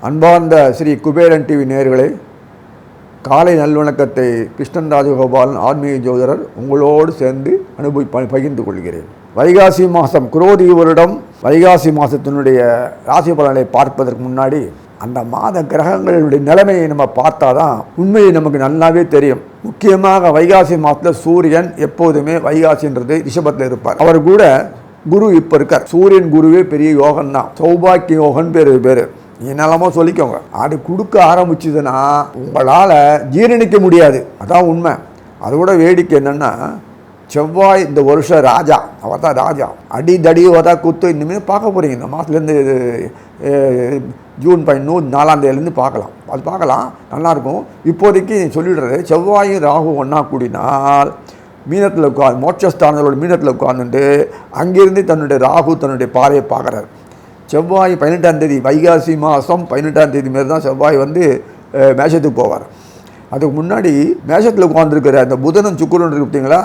அன்பார்ந்த ஸ்ரீ குபேரன் டிவி நேயர்களே காலை நல்வணக்கத்தை கிருஷ்ணன் ராஜகோபாலன் ஆன்மீக ஜோதிடர் உங்களோடு சேர்ந்து அனுபவி ப- பகிர்ந்து கொள்கிறேன். வைகாசி மாதம் குரோதி வருடம். வைகாசி மாதத்தினுடைய ராசி பலனை பார்ப்பதற்கு முன்னாடி அந்த மாத கிரகங்களுடைய நிலைமையை நம்ம பார்த்தா தான் உண்மையை நமக்கு நல்லாவே தெரியும். முக்கியமாக வைகாசி மாதத்தில் சூரியன் எப்போதுமே வைகாசின்றது ரிஷபத்தில் இருப்பார். அவர் கூட குரு இப்போ இருக்கார். சூரியன் குருவே பெரிய யோகன் தான் சௌபாக்கிய யோகன் பேர் பேர். என்னெல்லாமோ சொல்லிக்கோங்க. அது கொடுக்க ஆரம்பிச்சதுன்னா உங்களால் ஜீரணிக்க முடியாது. அதான் உண்மை. அதோட வேடிக்கை என்னென்னா செவ்வாய் இந்த வருஷம் ராஜா அவர் தான் ராஜா. அடி தடி வதா குத்து இனிமேல் பார்க்க போகிறீங்க இந்த மாதத்துலேருந்து ஜூன் பதினூறு நாலாம் தேதியிலேருந்து பார்க்கலாம். அது பார்க்கலாம். நல்லாயிருக்கும். இப்போதைக்கு சொல்லிடுறது செவ்வாயும் ராகு ஒன்றா கூடினால் மீனத்தில் உட்கார் மோட்சஸ்தானங்களோட மீனத்தில் உட்காந்துட்டு அங்கிருந்து தன்னுடைய ராகு தன்னுடைய பாறையை பார்க்குறாரு. செவ்வாய் பதினெட்டாம் தேதி வைகாசி மாதம் பதினெட்டாம் தேதி மாரி தான் செவ்வாய் வந்து மேஷத்துக்கு போவார். அதுக்கு முன்னாடி மேஷத்தில் உட்காந்துருக்கிற அந்த புதனும் சுக்குரன் இருக்கு பார்த்தீங்களா?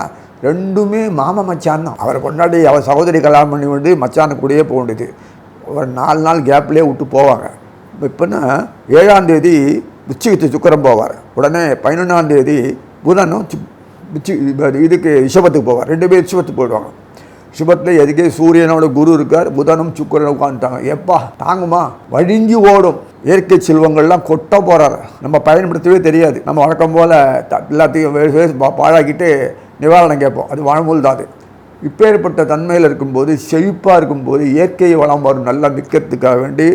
ரெண்டுமே மாம மச்சான் தான். அவரை கொண்டாடி அவர் சகோதரி கல்யாணம் பண்ணி வந்து மச்சானுக்கு கூடயே போக வேண்டியது. ஒரு நாலு நாள் கேப்லேயே விட்டு போவாங்க. இப்போன்னா ஏழாந்தேதி தேதி சுக்கரம் போவார். உடனே பதினொன்றாந்தேதி புதனும் சு- உச்சி இதுக்கு ரிஷபத்துக்கு போவார். ரெண்டு பேர் ரிஷபத்துக்கு போயிடுவாங்க. ரிஷபத்தில் எதுக்கே? சூரியனோட குரு இருக்கார் புதனும் சுக்கரனும் உட்காந்துட்டாங்க எப்பா தாங்குமா? வழிஞ்சி ஓடும். இயற்கை செல்வங்கள்லாம் கொட்ட போகிறார் நம்ம பயன்படுத்தவே தெரியாது. நம்ம வழக்கம் போல் எல்லாத்தையும் பாழாக்கிட்டு நிவாரணம் கேட்போம். அது வாழ்மூல் தான் அது இப்பேற்பட்ட தன்மையில் இருக்கும்போது செழிப்பாக இருக்கும்போது இயற்கை வளம் வரும் நல்லா நிற்கிறதுக்காக வேண்டி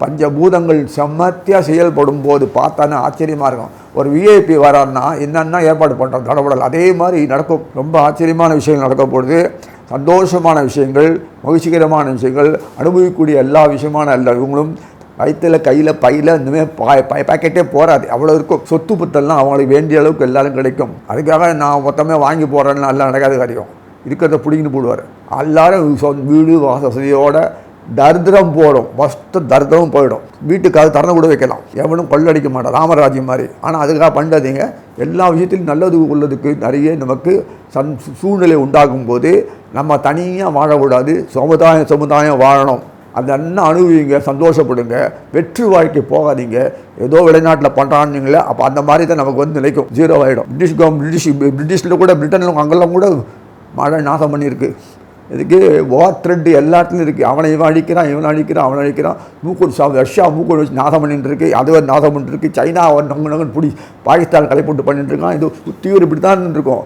பஞ்சபூதங்கள் செம்மத்தியாக செயல்படும் போது பார்த்தானே ஆச்சரியமாக இருக்கும். ஒரு விஐபி வரான்னா என்னென்ன ஏற்பாடு பண்ணுறோம் தடபடல் அதே மாதிரி நடக்கும். ரொம்ப ஆச்சரியமான விஷயங்கள் நடக்க போகுது. சந்தோஷமான விஷயங்கள் மகிழ்ச்சிகரமான விஷயங்கள் அனுபவிக்கக்கூடிய எல்லா விஷயமான எல்லா இவங்களும் வயிற்றில் கையில் பையில் இனிமேல் பா பாக்கெட்டே போகாது அவ்வளோ இருக்கும். சொத்து புத்தெல்லாம் அவங்களுக்கு வேண்டிய அளவுக்கு எல்லாரும் கிடைக்கும். அதுக்காக நான் மொத்தமே வாங்கி போகிறேன்னு நல்லா நடக்காத காரியம். இருக்கிறத பிடிங்கிட்டு போடுவார். எல்லாரும் வீடு வீடு வசதியோட தரித்திரம் போடும். ஃபஸ்ட்டு தரித்திரம் போயிடும். வீட்டுக்காக திறந்து கூட வைக்கலாம். எவனும் கொள்ளடிக்க மாட்டான். ராமராஜ்யம் மாதிரி. ஆனால் அதுக்காக பண்ணாதீங்க எல்லா விஷயத்திலும் நல்லது உள்ளதுக்கு நிறைய நமக்கு சன் சூழ்நிலை உண்டாகும் போது நம்ம தனியாக வாழக்கூடாது. சமுதாயம் சமுதாயம் வாழணும். அந்த அண்ணன் அனுபவிங்க சந்தோஷப்படுங்க. வெற்றி வாழ்க்கை போகாதீங்க. ஏதோ வெளிநாட்டில் பண்ணுறான்னீங்களே அப்போ அந்த மாதிரி தான் நமக்கு வந்து நிலைக்கும். ஜீரோ ஆகிடும் பிரிட்டிஷ் கவர்மெண்ட் பிரிட்டிஷ் பிரிட்டிஷில் கூட பிரிட்டனில் அங்கெல்லாம் கூட மழை நாசம் பண்ணியிருக்கு. இதுக்கு வார் த்ரெட்டு எல்லாத்துலையும் இருக்குது அவனை இவன் அழிக்கிறான் இவன் அழிக்கிறான் அவனை அழிக்கிறான். மூக்கூர் சா ரஷ்யா மூக்கூர் வச்சு நாசம் பண்ணிட்டு இருக்கு அது ஒரு நாசம் பண்ணிட்டு இருக்கு சைனா அவன் நொங்கு நொங்குன்னு பிடி பாகிஸ்தான் களை போட்டு பண்ணிட்டு இருக்கான். இது தீவிர இப்படி தான் இருக்கும்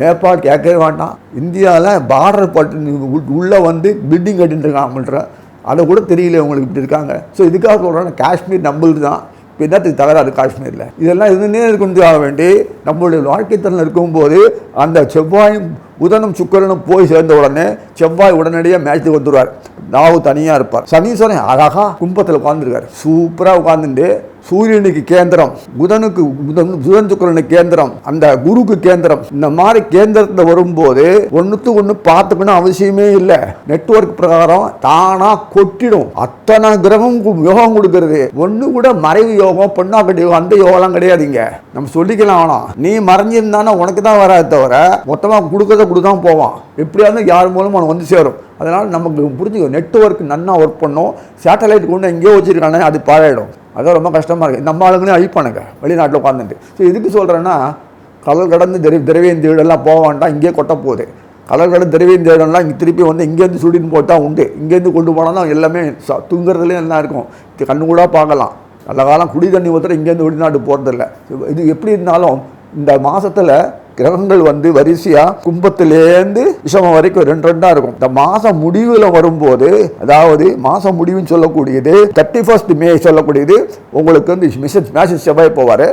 நேபாள் கேட்கவே வேண்டாம் இந்தியாவில் பார்டர் பட்டு உள்ளே வந்து பில்டிங் கட்டின்னு இருக்கான் அவங்கள்ட்ட. அதை கூட தெரியல உங்களுக்கு இப்படி இருக்காங்க. ஸோ இதுக்காக சொல்கிறேன் காஷ்மீர் நம்மளுது தான். இப்போ என்னத்துக்கு தகராறு காஷ்மீரில். இதெல்லாம் இதுன்னே கொண்டு ஆக வேண்டி நம்மளுடைய வாழ்க்கை திறன் இருக்கும்போது அந்த செவ்வாயும் புதனும் சுக்கரனும் போய் சேர்ந்த உடனே செவ்வாய் உடனடியாக மேட்ச்சுக்கு வந்துடுவார் ராகு தனியாக இருப்பார். சனீஸ்வரன் அழகாக கும்பத்தில் உட்காந்துருக்கார் சூப்பராக உட்காந்துட்டு சூரியனுக்கு கேந்திரம் புதனுக்கு புதன் புதன் சுக்கரனுக்கு கேந்திரம் அந்த குருக்கு கேந்திரம். இந்த மாதிரி கேந்திரத்தில் வரும்போது ஒன்றுத்து ஒன்று பார்த்துக்கணும் அவசியமே இல்லை. நெட்ஒர்க் பிரகாரம் தானாக கொட்டிடும். அத்தனை கிரகம் யோகம் கொடுக்கறது. ஒன்று கூட மறைவு யோகம் பொண்ணாக்கட்டி யோகம் அந்த யோகம்லாம் கிடையாதுங்க. நம்ம சொல்லிக்கலாம் வேணாம் நீ மறைஞ்சிருந்தானா உனக்கு தான் வராது தவிர மொத்தமாக கொடுக்கறத கொடுத்தான் போவான். எப்படியாவது யார் மூலமும் அவன் வந்து சேரும். அதனால் நமக்கு புரிஞ்சுக்கோ நெட்ஒர்க் நன்னா ஒர்க் பண்ணும். சேட்டலைட் கொண்டு எங்கேயோ வச்சுருக்கானே அது பாழாயிடும். அதான் ரொம்ப கஷ்டமாக இருக்குது நம்ம ஆளுங்களே அழிப்பானுங்க. வெளிநாட்டில் உட்காந்துட்டு ஸோ எதுக்கு சொல்கிறேன்னா கடல் கடந்து திரை திரவியந்தீடெல்லாம் போக வேண்டாம் இங்கேயே கொட்ட போகுது. கடல் கடந்து திரவியந்தீடெல்லாம் இங்கே திருப்பி வந்து இங்கேருந்து சுடின்னு போட்டால் உண்டு. இங்கேருந்து கொண்டு போனால் தான் எல்லாமே ச- தூங்குறதுலேயும் எல்லாம் இருக்கும். கண்ணு கூட பார்க்கலாம். நல்ல காலம் குடி தண்ணி ஊற்றுற இங்கேருந்து வெளிநாட்டு போகிறதில்ல இது எப்படி இருந்தாலும் இந்த மாதத்தில் கிரகங்கள் வந்து வரிசையாக கும்பத்திலேருந்து விஷமம் வரைக்கும் ரெண்டு ரெண்டாக இருக்கும். இந்த மாதம் முடிவில் வரும்போது அதாவது மாதம் முடிவுன்னு சொல்லக்கூடியது தேர்ட்டி ஃபர்ஸ்ட் மே சொல்லக்கூடியது உங்களுக்கு வந்து மிஷன் மேசேஜ் செவ்வாய் போவார்.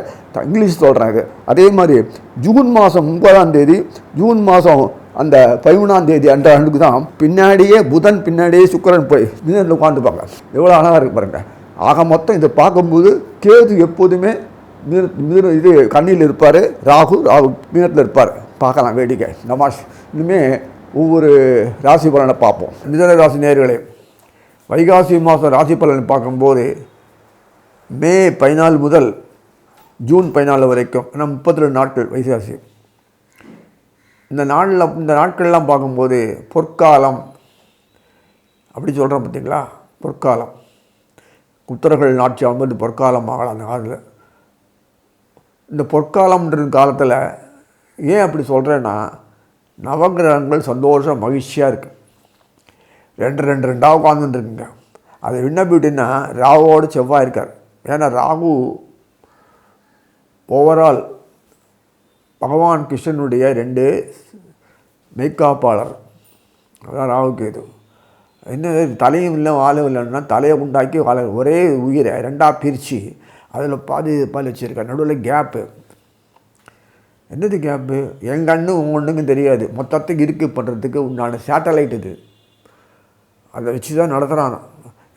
இங்கிலீஷ் சொல்கிறாங்க அதே மாதிரி ஜூன் மாதம் ஒன்பதாம் தேதி ஜூன் மாதம் அந்த பதிமூணாம் தேதி அன்ற ஆண்டுக்கு தான் பின்னாடியே புதன் பின்னாடியே சுக்கிரன் போய் உட்காந்துப்பாங்க எவ்வளோ அழகாக இருக்கு பாருங்க. ஆக மொத்தம் இதை பார்க்கும்போது கேது எப்போதுமே மீன மீன இது கண்ணியில் இருப்பார் ராகு ராகு மீனத்தில் இருப்பார். பார்க்கலாம் வேடிக்கை. நமாஷ் இனிமே ஒவ்வொரு ராசி பலனை பார்ப்போம். மிதன ராசி நேர்களே வைகாசி மாதம் ராசி பலனை பார்க்கும்போது மே பதினாலு முதல் ஜூன் பதினாலு வரைக்கும் ஆனால் முப்பத்தி ரெண்டு நாட்கள் வைகாசி. இந்த நாளில் இந்த நாட்கள்லாம் பார்க்கும்போது பொற்காலம் அப்படி சொல்கிறோம் பார்த்தீங்களா பொற்காலம். குத்தர்கள் நாட்சி அமர்ந்து பொற்காலம் ஆகலாம் அந்த காலத்தில் இந்த பொற்காலம்ன்ற காலத்தில் ஏன் அப்படி சொல்கிறேன்னா நவகிரகங்கள் சந்தோஷம் மகிழ்ச்சியாக இருக்குது ரெண்டு ரெண்டு ரெண்டாக உட்காந்துட்டுருக்குங்க அது என்ன பியூட்டின்னா ராகுவோடு செவ்வாய் இருக்கார். ஏன்னா ராகு ஓவரால் பகவான் கிருஷ்ணனுடைய ரெண்டு மெய்க்காப்பாளர். அதான் ராகு கேது. என்ன தலையும் இல்லை வாழும் இல்லைன்னா தலையை உண்டாக்கி வாழ ஒரே உயிரை ரெண்டாக பிரித்து அதில் பாதி பால் வச்சுருக்கார். நடுவில் கேப்பு என்னது கேப்பு எங்கள் கண்ணு உங்கள் ஒன்றுக்கும் தெரியாது. மொத்தத்துக்கு இருக்கு பண்ணுறதுக்கு உண்டான சேட்டலைட் இது. அதை வச்சு தான் நடத்துகிறான்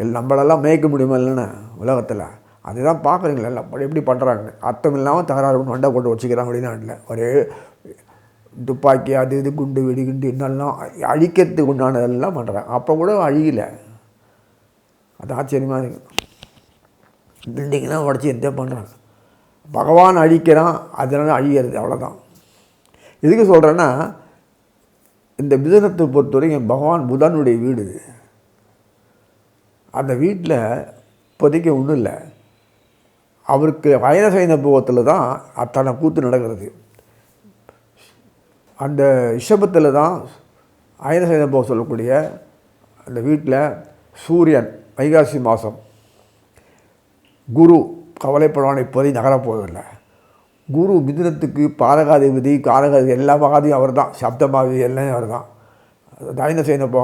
இல்லை நம்மளெல்லாம் மேய்க்க முடியுமா இல்லைன்னு உலகத்தில்? அதுதான் பார்க்குறீங்களா எல்லாம் அப்படி எப்படி பண்ணுறாங்க அர்த்தம் இல்லாமல் தகராறு பண்ணி வண்டை போட்டு வச்சுக்கிறாங்க வெளிநாட்டில். ஒரே துப்பாக்கி அது இது குண்டு வெடி குண்டு என்னெல்லாம் அழிக்கிறதுக்கு உண்டானதெல்லாம் பண்ணுறாங்க அப்போ கூட அழியலை. அது ஆச்சரியமாக இருக்குது பில்டிங்லாம் உடச்சி எந்த பண்ணுறாங்க. பகவான் அழிக்கிறான் அதனால் அழிகிறது அவ்வளோதான் எதுக்கு சொல்கிறேன்னா இந்த மிதுனத்தை பொறுத்தவரைக்கும் பகவான் புதனுடைய வீடு இது. அந்த வீட்டில் இப்போதைக்கு ஒன்றும் இல்லை. அவருக்கு அயன போகத்தில் தான் அத்தனை கூத்து நடக்கிறது. அந்த ரிஷபத்தில் தான் அயன போக சொல்லக்கூடிய அந்த வீட்டில் சூரியன் வைகாசி மாதம் குரு கவலைப்படுவான் இப்போதை நகரப்போவதில்லை குரு மிதுனத்துக்கு பாரகாதிபதி காரகாதி எல்லா மகாதியும் அவர் தான் சப்தமாதிபதி எல்லாம் அவர் தான் தைனசேன போ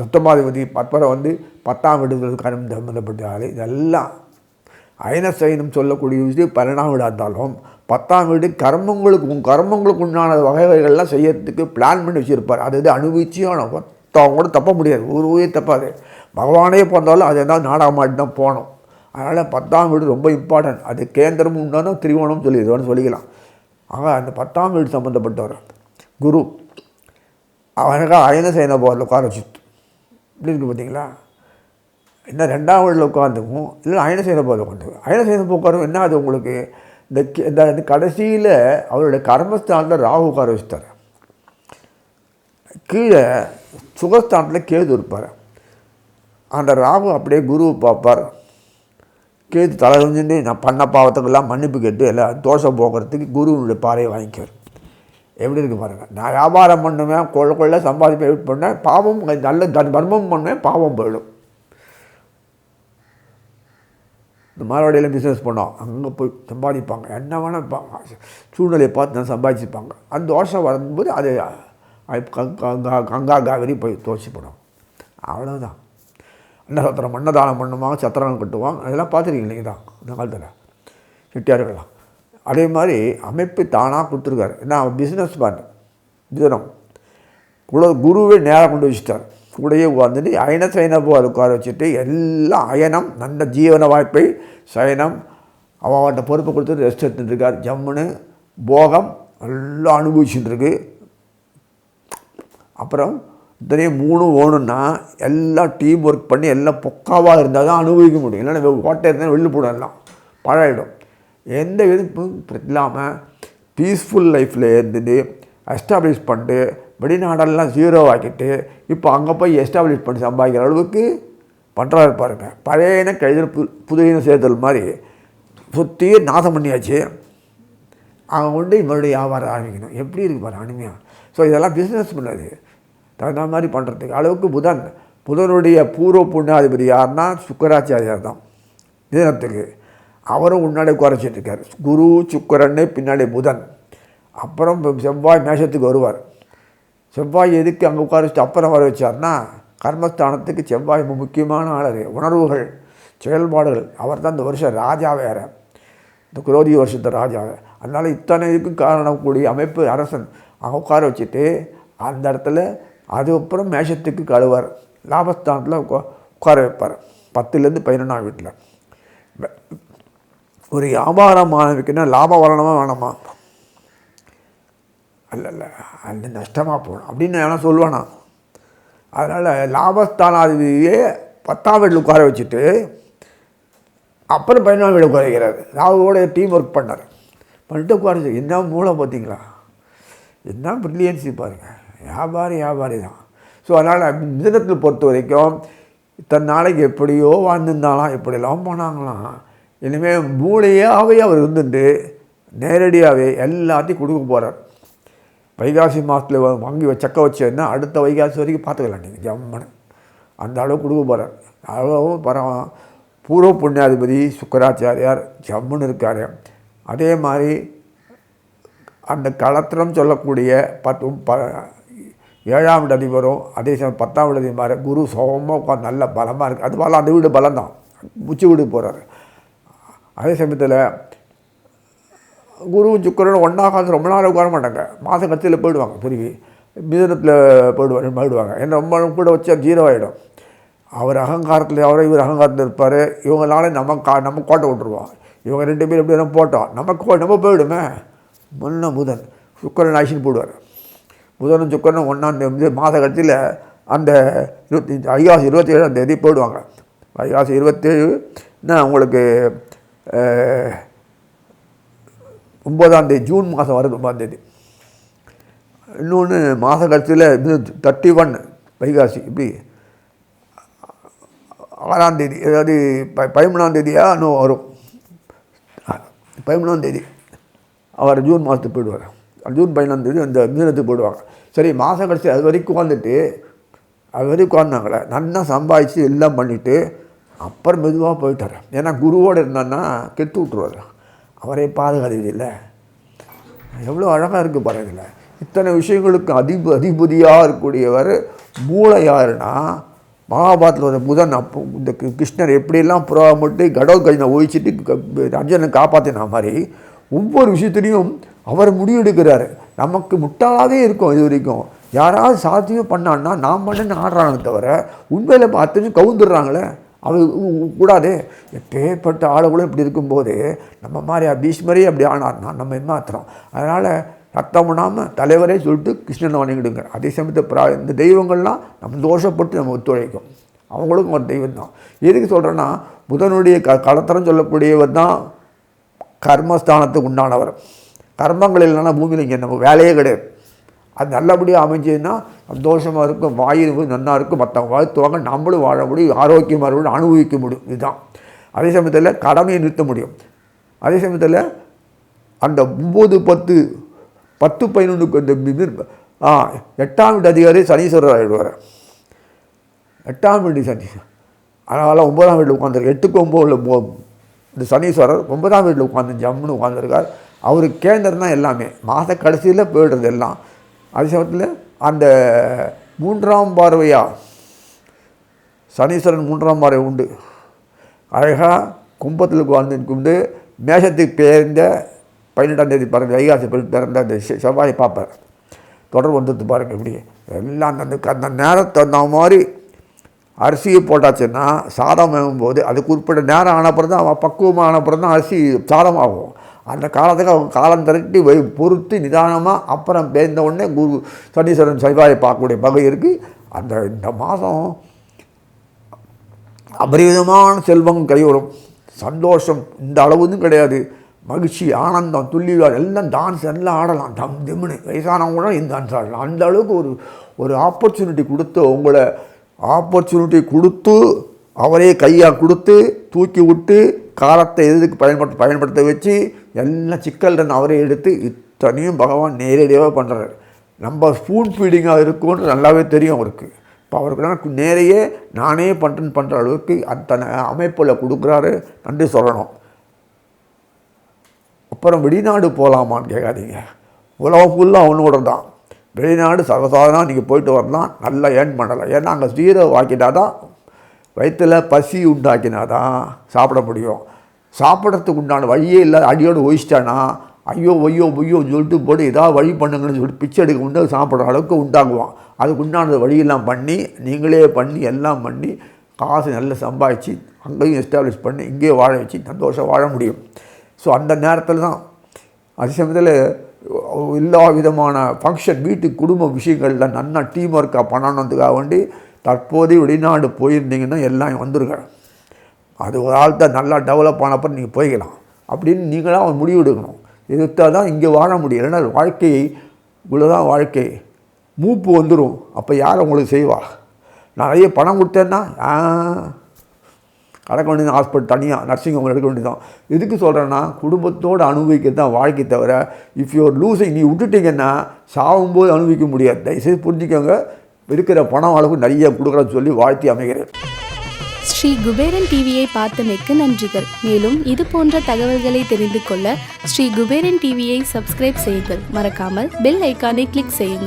சப்தமாதிபதி பற்பரை வந்து பத்தாம் வீடுகளுக்கு கரும் சம்பந்தப்பட்ட ஆள் இதெல்லாம் அயனசைனம் சொல்லக்கூடிய விஷயம் பன்னெண்டாம் வீடாக இருந்தாலும் பத்தாம் வீடு கர்மங்களுக்கு உன் கர்மங்களுக்கு உண்டான வகைகள்லாம் செய்யறதுக்கு பிளான் பண்ணி வச்சுருப்பார். அது இது அனுபவிச்சியான அவங்க கூட தப்ப முடியாது. ஒரு உயிர் தப்பாது. பகவானே பிறந்தாலும் அது ஏதாவது நாடகமாட்டி தான் போனோம் அதனால் பத்தாம் வீடு ரொம்ப இம்பார்ட்டன்ட் அது கேந்திரம் உண்டான திரிவோணம் சொல்லிடுவோன்னு சொல்லிக்கலாம். ஆக அந்த பத்தாம் வீடு சம்மந்தப்பட்டவர் குரு. அவனுக்காக அயன சேன போரில் உட்கார வச்சு இப்படி இருக்குது பார்த்தீங்களா என்ன ரெண்டாம் வீட்டில் உட்காந்துக்கும் இல்லை அயன சேன போரில் உட்காந்து அயன சேன உட்காரும் என்ன அது உங்களுக்கு? இந்த இந்த இந்த கடைசியில் அவருடைய கர்மஸ்தானத்தில் ராகு உட்கார வச்சுட்டார். கீழே சுகஸ்தானத்தில் கேது இருப்பார். அந்த ராகு அப்படியே குருவை பார்ப்பார். கேட்டு தலை குனிஞ்சுட்டு நான் பண்ண பாவத்துக்கெல்லாம் மன்னிப்பு கேட்டு எல்லாம் தோஷம் போக்குறதுக்கு குருவனுடைய பாறையை வாங்கிக்குவார் எப்படி இருக்கு பாருங்கள் நான் வியாபாரம் பண்ணுவேன் கொள்ள கொள்ள சம்பாதிப்பேன் எப்படி பண்ணேன் பாவம் நல்ல தன் தர்மம் பண்ணுவேன் பாவம் போயிடும் இந்த மாரவாடியில் பிஸ்னஸ் பண்ணோம் அங்கே போய் சம்பாதிப்பாங்க என்ன வேணால் சூழ்நிலையை பார்த்து நான் சம்பாதிச்சுப்பாங்க அந்த தோஷம் வரும்போது அது கங்- கங்கா கங்கா காவிரி போய் தோசிப்படும் அவ்வளோதான் அன்னசத்திரம் அன்னதானம் பண்ணுவாங்க சத்திரம் கட்டுவாங்க. அதெல்லாம் பார்த்துருக்கீங்க நீங்கள் தான் இந்த காலத்தில். செட்டியார்கள்லாம். அதே மாதிரி அமைப்பு தானாக கொடுத்துருக்காரு. ஏன்னா பிஸ்னஸ் மேன் தினம். குல குருவே நேராக கொண்டு வச்சுட்டார். கூடயே உட்காந்துட்டு அயன சயனபோ அது உட்கார வச்சுட்டு எல்லாம் அயனம் நல்ல ஜீவன வாய்ப்பை சயனம் அவன்கிட்ட பொறுப்பை கொடுத்துட்டு ரெஸ்ட் எடுத்துட்டுருக்கார் ஜம்முன்னு போகம் எல்லாம் அனுபவிச்சுட்டுருக்கு அப்புறம் இத்தனையும் மூணும் ஓணுன்னா எல்லாம் டீம் ஒர்க் பண்ணி எல்லாம் பொக்காவாக இருந்தால் தான் அனுபவிக்க முடியும். இல்லைன்னா கோட்டை இருந்தால் வெளில போடும் எல்லாம். பழகிடும். எந்த விதப்பும் இல்லாமல் பீஸ்ஃபுல் லைஃப்பில் இருந்துட்டு எஸ்டாப்ளிஷ் பண்ணிட்டு வெளிநாடெல்லாம் ஜீரோ ஆக்கிட்டு இப்போ அங்கே போய் எஸ்டாப்ளிஷ் பண்ணி சம்பாதிக்கிற அளவுக்கு பண்ணுறாரு பாருங்க. பழையன கழிதல் புது புதியன சேர்த்தல் மாதிரி சுற்றி நாசம் பண்ணியாச்சு. அவங்க கொண்டு மறுபடியும் வியாபாரம் ஆரம்பிக்கணும். எப்படி இருக்கு பாரு அனிமையாக ஸோ இதெல்லாம் பிஸ்னஸ் பண்ணாது. தகுந்த மாதிரி பண்ணுறதுக்கு அளவுக்கு புதன். புதனுடைய பூர்வ புண்ணாதிபதி யாருன்னா சுக்கராச்சாரியார் தான். தினத்துக்கு அவரும் முன்னாடி குறைச்சிட்டு இருக்கார். குரு சுக்கரன்னு பின்னாடி புதன். அப்புறம் செவ்வாய் மேஷத்துக்கு வருவார். செவ்வாய் எதுக்கு அங்கே உட்கார வச்சுட்டு அப்புறம் வர வச்சார்னா கர்மஸ்தானத்துக்கு செவ்வாய் முக்கியமான ஆளர். உணர்வுகள் செயல்பாடுகள். அவர் தான் இந்த வருஷம் ராஜா வேற. இந்த குரோதி வருஷத்து ராஜாவை அதனால் இத்தனை இதுக்கும் காரணம் கூடிய அமைப்பு அரசன். அங்கே உட்கார வச்சுட்டு அந்த இடத்துல அதுக்கப்புறம் மேஷத்துக்கு கழுவார். லாபஸ்தானத்தில் உட்கார வைப்பார். பத்துலேருந்து பதினொன்றாம் வீட்டில் ஒரு வியாபாரம் ஆரம்பிக்கணும்னா லாபம் வரணுமா வேணாமா? அல்ல இல்லை அது நஷ்டமாக போகணும். அப்படின்னு நான் சொல்லுவேனா. அதனால் லாபஸ்தானாதிபதியே பத்தாம் வீட்டில் உட்கார வச்சுட்டு அப்புறம் பதினாலு வீடு உட்கார வைக்கிறார். ராகுவோட டீம் ஒர்க் பண்ணார். பண்ணிட்டு உட்கார என்ன மூளை பார்த்தீங்களா? என்ன ப்ரில்லியன்ஸி பாருங்கள் வியாபாரி வியாபாரி தான். ஸோ அதனால் மிதனத்தில் பொறுத்த வரைக்கும் இத்தனை நாளைக்கு எப்படியோ வாழ்ந்துருந்தாலாம் எப்படியெல்லாம் போனாங்களாம். இனிமேல் மூளையாகவே அவர் இருந்துட்டு நேரடியாகவே எல்லாத்தையும் கொடுக்க போகிறார் வைகாசி மாதத்தில் வாங்கி சக்க வச்சேன்னா அடுத்த வைகாசி வரைக்கும் பார்த்துக்கலாம் நீங்கள் ஜம்மனு அந்த அளவு கொடுக்க போகிறார் அவ்வளவும் பரம் பூர்வ புண்ணியாதிபதி சுக்கராச்சாரியார் ஜம்முன்னு இருக்கார். அதே மாதிரி அந்த களத்திரம் சொல்லக்கூடிய பத்து ப ஏழாம் வீடு அதிபரும் அதே சமயம் பத்தாம் வீடு அதிபர் குரு சோகமாக உட்காந்து நல்ல பலமாக இருக்குது அது பலம் அந்த வீடு பலம் தான் உச்சி வீடு போகிறாரு அதே சமயத்தில் குருவும் சுக்கரனும் ஒன்றா காலத்தில் ரொம்ப நாள் உட்கார மாட்டாங்க. மாதம் கட்சியில் போயிடுவாங்க திரும்பி மிதனத்தில் போயிடுவாங்க போயிடுவாங்க ஏன்னா ரொம்ப கூட வச்சா ஜீரோ ஆகிடும் அவர் அகங்காரத்தில் அவரை இவர் அகங்காரத்தில் இருப்பார். இவங்களால நம்ம கா நம்ம கோட்டை விட்டுருவோம். இவங்க ரெண்டு பேரும் எப்படி வேணும் போட்டோம். நமக்கு கோ- நம்ம போயிடுமே. முன்ன புதன் சுக்கரன் ஆக்ஷன் போடுவார். புதனும் சுக்கரனும் ஒன்றாம் தேதி மாத கட்சியில் அந்த இருபத்தி ஐயாசி இருபத்தி ஏழாம் தேதி போயிடுவாங்க. ஐயாசி இருபத்தேழு உங்களுக்கு ஒம்பதாம் தேதி ஜூன் மாதம் வருது ஒன்பதாம் தேதி. இன்னொன்று மாத கட்சியில் இது தேர்ட்டி ஒன் வைகாசி இப்படி. ஆறாம் தேதி அதாவது ப பதிமூணாம் தேதியாக இன்னும் வரும். பதிமூணாம் தேதி அவர் ஜூன் மாதத்துக்கு போயிடுவார். ஜூன் பதினாம் தேதி அந்த மீனத்துக்கு போடுவாங்க. சரி மாதம் கடைசி அது வரைக்கும் உட்காந்துட்டு அது வரைக்கும் உட்காந்தாங்களே நல்லா சம்பாதிச்சு எல்லாம் பண்ணிவிட்டு அப்புறம் மெதுவாக போயிட்டார் ஏன்னா குருவோடு இருந்தான்னா கெட்டு விட்ருவார் அவரே பாதுகாதது இல்லை. எவ்வளோ அழகாக இருக்குது பாருங்கள் இத்தனை விஷயங்களுக்கு அதிப அதிபதியாக இருக்கக்கூடியவர் மூளை யாருன்னா மகாபாரத்தில் ஒரு புதன் அப்போ இந்த கிருஷ்ணர் எப்படியெல்லாம் புறாமட்டு கடவுள் ஒழிச்சிட்டு க- அர்ஜுனனை காப்பாற்றின மாதிரி ஒவ்வொரு விஷயத்துலையும் அவர் முடிவெடுக்கிறாரு. நமக்கு முட்டாளாகவே இருக்கும் இது வரைக்கும். யாராவது சாத்தியம் பண்ணான்னா நான் பண்ணேன்னு ஆடுறாங்க தவிர உண்மையில் பார்த்து கவுந்துடுறாங்களே. அது கூடாதே கூடாது. எப்பேற்பட்ட ஆளுகளும் இப்படி இருக்கும்போது நம்ம மாதிரி பீஷ்மரே அப்படி ஆனார்னா நம்ம ஏமாத்துறோம். அதனால் ரத்தம் விடாமல் தலைவரே சொல்லிட்டு கிருஷ்ணனை வணங்கிடுங்க. அதே சமயத்தில் பிரா இந்த தெய்வங்கள்லாம் நம்ம தோஷப்பட்டு நம்ம ஒத்துழைக்கும். அவங்களுக்கும் ஒரு தெய்வம் தான் எதுக்கு சொல்கிறேன்னா புதனுடைய க கலத்தரம் சொல்லக்கூடியவர் தான் கர்மஸ்தானத்துக்கு உண்டானவர். கர்மங்கள் இல்லைன்னா பூமியில் இங்கே நம்ம வேலையே கிடையாது. அது நல்லபடியாக அமைஞ்சதுன்னா சந்தோஷமாக இருக்கும் வாயு நன்னா இருக்கும் மற்றவங்க வாழ்த்துவாங்க நம்மளும் வாழ முடியும் ஆரோக்கியமாக இருக்கணும் அனுபவிக்க முடியும் இதுதான். அதே சமயத்தில் கடமையை நிறுத்த முடியும். அதே சமயத்தில் அந்த ஒம்பது பத்து பத்து பதினொன்றுக்கு இந்த ஆ எட்டாம் வீட்டு அதிகாரி சனீஸ்வரர் ஆகிடுவார் எட்டாம் வீடு சனி அதனால் ஒம்பதாம் வீட்டில் உட்காந்துருக்கு எட்டுக்கு ஒம்போதில் போ இந்த சனீஸ்வரர் ஒன்பதாம் வீட்டில் உட்காந்து ஜம்முன்னு உட்காந்துருக்கார் அவர் கேந்திரம் தான் எல்லாமே. மாத கடைசியில் போயிடுறது எல்லாம். அதே சமயத்தில் அந்த மூன்றாம் பார்வையாக சனீஸ்வரன் மூன்றாம் பார்வை உண்டு. அழகாக கும்பத்தில் உட்கார்ந்து கொண்டு மேஷத்துக்கு பேர்ந்த பதினெட்டாம் தேதி பிறந்த வைகாசி பிறந்த அந்த செவ்வாய் பார்ப்பார். தொடர்பு வந்துட்டு பாருங்கள் இப்படி எல்லாம் அந்த அந்த நேரத்தை அந்த மாதிரி அரிசியை போட்டாச்சுன்னா சாதம் ஆகும்போது அதுக்கு குறிப்பிட்ட நேரம் ஆனப்புறம் தான் அவன் பக்குவமாக ஆனப்புறம் தான் அரிசி சாதம் ஆகும் அந்த காலத்துக்கு அவங்க காலம் திரட்டி வை பொறுத்து நிதானமாக அப்புறம் பேர்ந்த உடனே குரு சனீஸ்வரன் சைவாயை பார்க்கக்கூடிய வகை இருக்குது அந்த இந்த மாதம் அபரிவிதமான செல்வம் கைவரும் சந்தோஷம் இந்த அளவுன்னு கிடையாது. மகிழ்ச்சி ஆனந்தம் துள்ளிவார் எல்லாம் டான்ஸ் எல்லாம் ஆடலாம். தம் திம்னு வயசானவங்க கூட இந்த டான்ஸ் ஆடலாம். அந்த அளவுக்கு ஒரு ஒரு ஆப்பர்ச்சுனிட்டி கொடுத்து உங்களை ஆப்பர்ச்சுனிட்டி கொடுத்து அவரே கையாக கொடுத்து தூக்கி விட்டு காலத்தை எதுக்கு பயன்படுத்த பயன்படுத்த வச்சு எல்லாம் சிக்கல் அவரே எடுத்து இத்தனையும் பகவான் நேரடியாக பண்ணுறாரு நம்ம ஸ்பூன் ஃபீடிங்காக இருக்கும்னு நல்லாவே தெரியும் அவருக்கு. இப்போ அவருக்கு நான் நேரையே நானே பண்ணுறேன்னு பண்ணுற அளவுக்கு அத்தனை அமைப்பில் கொடுக்குறாரு. நன்றி சொல்லணும். அப்புறம் வெளிநாடு போகலாமான்னு கேட்காதீங்க. உலகம் ஃபுல்லாக அவனோட தான் வெளிநாடு சர்வசாதாரணம் நீங்கள் போயிட்டு வரலாம் நல்லா ஏர்ன் பண்ணலாம். ஏன்னா அங்கே ஜீரோ ஆக்கிட்டா தான் வயிற்றில் பசி உண்டாக்கினா தான் சாப்பிட முடியும். சாப்பிட்றதுக்கு உண்டான வழியே இல்லாத அடியோடு ஒழிச்சிட்டானா ஐயோ ஒய்யோ ஒய்யோன்னு சொல்லிட்டு போட்டு ஏதாவது வழி பண்ணுங்கன்னு சொல்லிட்டு பிச்சை எடுக்க உண்டு சாப்பிட்ற அளவுக்கு உண்டாகுவான். அதுக்கு உண்டானது வழியெல்லாம் பண்ணி நீங்களே பண்ணி எல்லாம் பண்ணி காசு நல்லா சம்பாதிச்சு அங்கேயும் எஸ்டாப்ளிஷ் பண்ணி இங்கேயே வாழ வச்சு சந்தோஷம் வாழ முடியும். ஸோ அந்த நேரத்தில் தான் அதே சமயத்தில் எல்லா விதமான ஃபங்க்ஷன் வீட்டு குடும்ப விஷயங்களில் நன்னா டீம் ஒர்க்காக பண்ணணுன்றதுக்காக வேண்டி தற்போதைய வெளிநாடு போயிருந்தீங்கன்னா எல்லாம் வந்துருங்க. அது ஒரு ஆள் தான் நல்லா டெவலப் ஆனப்போ நீங்கள் போய்க்கலாம். அப்படின்னு நீங்களாக அவன் முடிவு எடுக்கணும் எடுத்தால் தான் இங்கே வாழ முடியும். இல்லைன்னா வாழ்க்கையை இவ்வளோதான் வாழ்க்கை. மூப்பு வந்துடும் அப்போ யார் உங்களுக்கு செய்வா? நிறைய பணம் கொடுத்தேன்னா அடக்க வேண்டியது ஹாஸ்பிட்டல் தனியாக நர்சிங் ஹோம் எடுக்க வேண்டியதான் எதுக்கு சொல்கிறேன்னா குடும்பத்தோடு அனுபவிக்கிறது தான் வாழ்க்கை தவிர இஃப் யூர் லூசிங் நீ விட்டுட்டீங்கன்னா சாகும்போது அனுபவிக்க முடியாது. தயவுசெய்து புரிஞ்சுக்கோங்க. இருக்கிற பணம் அளவுக்கு நிறைய கொடுக்குறேன்னு சொல்லி வாழ்த்தி அமைகிறேன். ஸ்ரீ குபேரன் டிவியை பார்த்தமைக்கு நன்றிகள். மேலும் இது போன்ற தகவல்களை தெரிந்து கொள்ள ஸ்ரீ குபேரன் டிவியை சப்ஸ்கிரைப் செய்யுங்கள். மறக்காமல் பெல் ஐக்கானை கிளிக் செய்யுங்கள்.